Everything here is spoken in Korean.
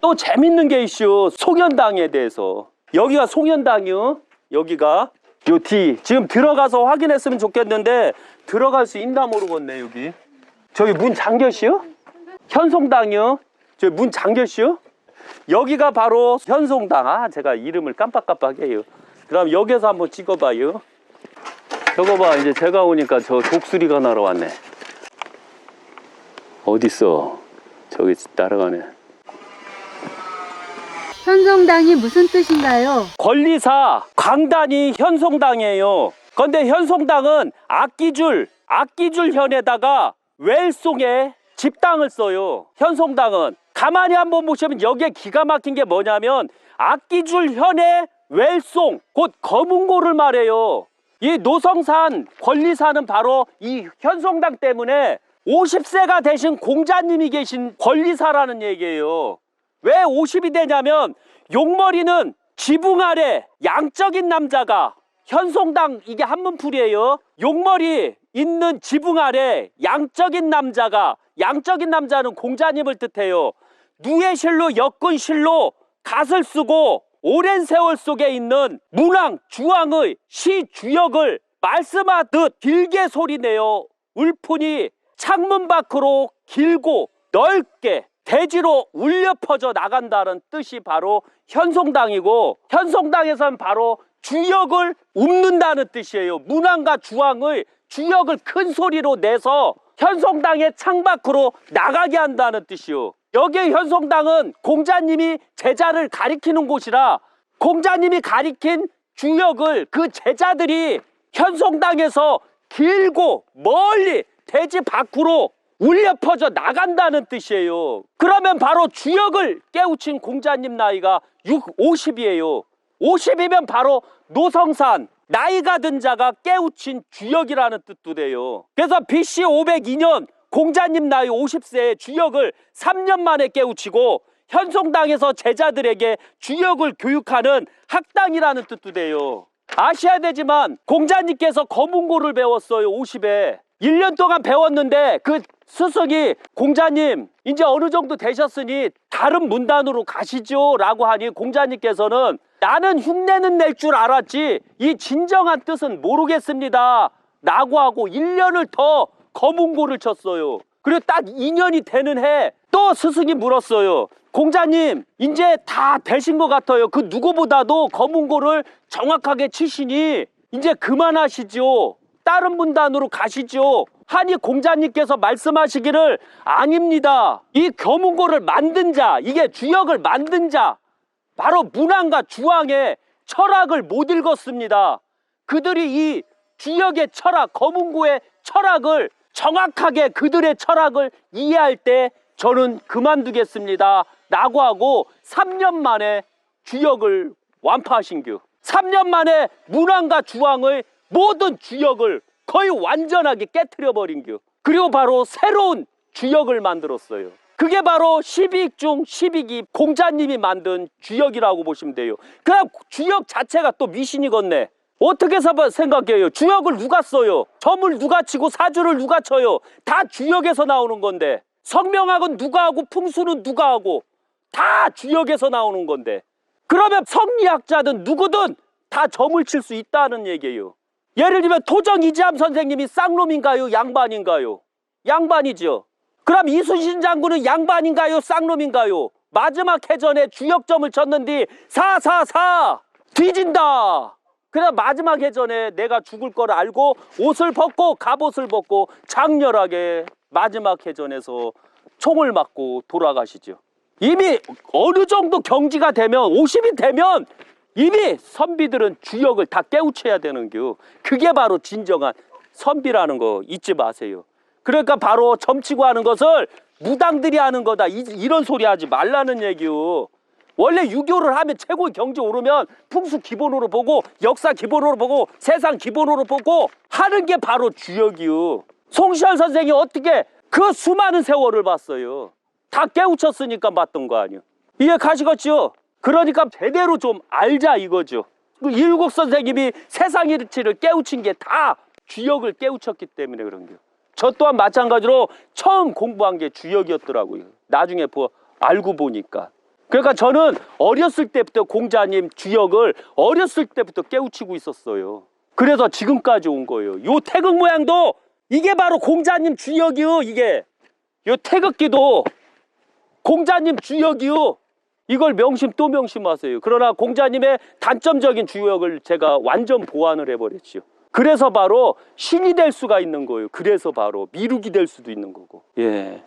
또 재밌는 게 이슈 송현당에 대해서. 여기가 송현당이요? 여기가? 요뒤 지금 들어가서 확인했으면 좋겠는데 들어갈 수 있나 모르겠네 여기. 저기 문 잠겼시요? 현송당이요? 저기 문 잠겼시요 여기가 바로 현송당 아. 제가 이름을 깜빡깜빡해요. 그럼 여기서 한번 찍어봐요. 저거 봐 이제 제가 오니까 저 독수리가 날아왔네. 어딨어? 저기 따라가네. 현송당이 무슨 뜻인가요? 권리사 광단이 현송당이에요. 근데 현송당은 악기줄 악기줄 현에다가 웰송에 집당을 써요. 현송당은 가만히 한번 보시면 여기에 기가 막힌 게 뭐냐면 악기줄 현에 웰송 곧 검은고를 말해요. 이 노성산 권리사는 바로 이 현송당 때문에 50세가 되신 공자님이 계신 권리사라는 얘기예요. 왜 50이 되냐면 용머리는 지붕 아래 양적인 남자가 현송당 이게 한문풀이에요. 용머리 있는 지붕 아래 양적인 남자가 양적인 남자는 공자님을 뜻해요. 누의 실로 엮은 실로 갓을 쓰고 오랜 세월 속에 있는 문왕 주왕의 시 주역을 말씀하듯 길게 소리내어 울분이 창문 밖으로 길고 넓게 대지로 울려 퍼져 나간다는 뜻이 바로 현송당이고 현송당에선 바로 주역을 읊는다는 뜻이에요. 문왕과 주왕의 주역을 큰 소리로 내서 현송당의 창밖으로 나가게 한다는 뜻이요. 여기에 현송당은 공자님이 제자를 가리키는 곳이라 공자님이 가리킨 주역을 그 제자들이 현송당에서 길고 멀리 대지 밖으로 울려 퍼져 나간다는 뜻이에요. 그러면 바로 주역을 깨우친 공자님 나이가 6, 50이에요. 50이면 바로 노성산 나이가 든 자가 깨우친 주역이라는 뜻도 돼요. 그래서 BC 502년 공자님 나이 50세에 주역을 3년 만에 깨우치고 현송당에서 제자들에게 주역을 교육하는 학당이라는 뜻도 돼요. 아셔야 되지만 공자님께서 검은고를 배웠어요 50에 1년 동안 배웠는데 그 스승이 공자님 이제 어느 정도 되셨으니 다른 문단으로 가시죠 라고 하니 공자님께서는 나는 흉내는 낼 줄 알았지 이 진정한 뜻은 모르겠습니다. 라고 하고 1년을 더 검은고를 쳤어요. 그리고 딱 2년이 되는 해 또 스승이 물었어요. 공자님 이제 다 되신 것 같아요. 그 누구보다도 검은고를 정확하게 치시니 이제 그만하시죠. 다른 문단으로 가시죠. 하니 공자님께서 말씀하시기를 아닙니다. 이 검은고를 만든 자 이게 주역을 만든 자 바로 문왕과 주왕의 철학을 못 읽었습니다. 그들이 이 주역의 철학 검은고의 철학을 정확하게 그들의 철학을 이해할 때 저는 그만두겠습니다. 라고 하고 3년 만에 주역을 완파하신규 3년 만에 문왕과 주왕의 모든 주역을 거의 완전하게 깨뜨려 버린규 그리고 바로 새로운 주역을 만들었어요 그게 바로 12기 중 12기 공자님이 만든 주역이라고 보시면 돼요 그럼 주역 자체가 또 미신이겠네 어떻게 사- 생각해요 주역을 누가 써요 점을 누가 치고 사주를 누가 쳐요 다 주역에서 나오는 건데 성명학은 누가 하고 풍수는 누가 하고 다 주역에서 나오는 건데 그러면 성리학자든 누구든 다 점을 칠 수 있다는 얘기예요. 예를 들면 도정 이지함 선생님이 쌍놈인가요? 양반인가요? 양반이죠. 그럼 이순신 장군은 양반인가요? 쌍놈인가요? 마지막 해전에 주역점을 쳤는 뒤 사사사 뒤진다. 그래서 마지막 해전에 내가 죽을 걸 알고 옷을 벗고 갑옷을 벗고 장렬하게 마지막 해전에서 총을 맞고 돌아가시죠. 이미 어느 정도 경지가 되면 50이 되면 이미 선비들은 주역을 다 깨우쳐야 되는 겨. 그게 바로 진정한 선비라는 거 잊지 마세요. 그러니까 바로 점치고 하는 것을 무당들이 하는 거다. 이, 이런 소리 하지 말라는 얘기요. 원래 유교를 하면 최고의 경지 오르면 풍수 기본으로 보고 역사 기본으로 보고 세상 기본으로 보고 하는 게 바로 주역이요. 송시환 선생이 어떻게 그 수많은 세월을 봤어요. 다 깨우쳤으니까 봤던 거 아니요. 이해 가시겠지요? 그러니까 제대로 좀 알자 이거죠. 그 일곱 선생님이 세상 이치를 깨우친 게 다 주역을 깨우쳤기 때문에 그런 게요. 저 또한 마찬가지로 처음 공부한 게 주역이었더라고요. 나중에 뭐 알고 보니까. 그러니까 저는 어렸을 때부터 공자님 주역을 어렸을 때부터 깨우치고 있었어요. 그래서 지금까지 온 거예요. 요 태극 모양도 이게 바로 공자님 주역이요. 이게 요 태극기도 공자님 주역이요. 이걸 명심 또 명심하세요. 그러나 공자님의 단점적인 주역을 제가 완전 보완을 해버렸죠. 그래서 바로 신이 될 수가 있는 거예요. 그래서 바로 미륵이 될 수도 있는 거고. 예.